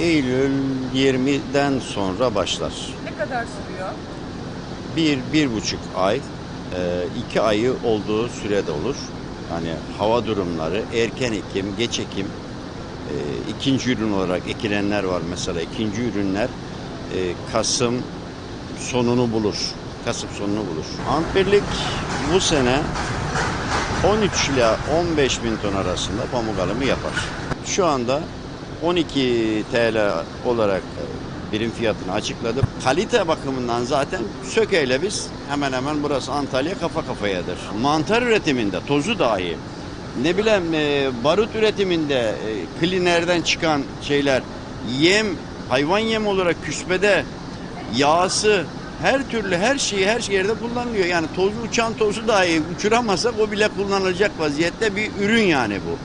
Eylül 20'den sonra başlar. Ne kadar sürüyor? Bir, bir buçuk ay, e, iki ayı olduğu sürede olur. Yani hava durumları, erken ekim, geç ekim, e, ikinci ürün olarak ekilenler var mesela. İkinci ürünler e, Kasım sonunu bulur. Kasım sonunu bulur. Amperlik bu sene 13 ile 15 bin ton arasında pamuk alımı yapar. Şu anda 12 TL olarak birim fiyatını açıkladı. Kalite bakımından zaten Söke'yle biz hemen hemen burası Antalya kafa kafayadır. Mantar üretiminde tozu dahi ne bileyim e, barut üretiminde e, klinerden çıkan şeyler yem hayvan yem olarak küspede yağsı her türlü her şeyi her yerde kullanılıyor. Yani tozu uçan tozu dahi uçuramazsak o bile kullanılacak vaziyette bir ürün yani bu.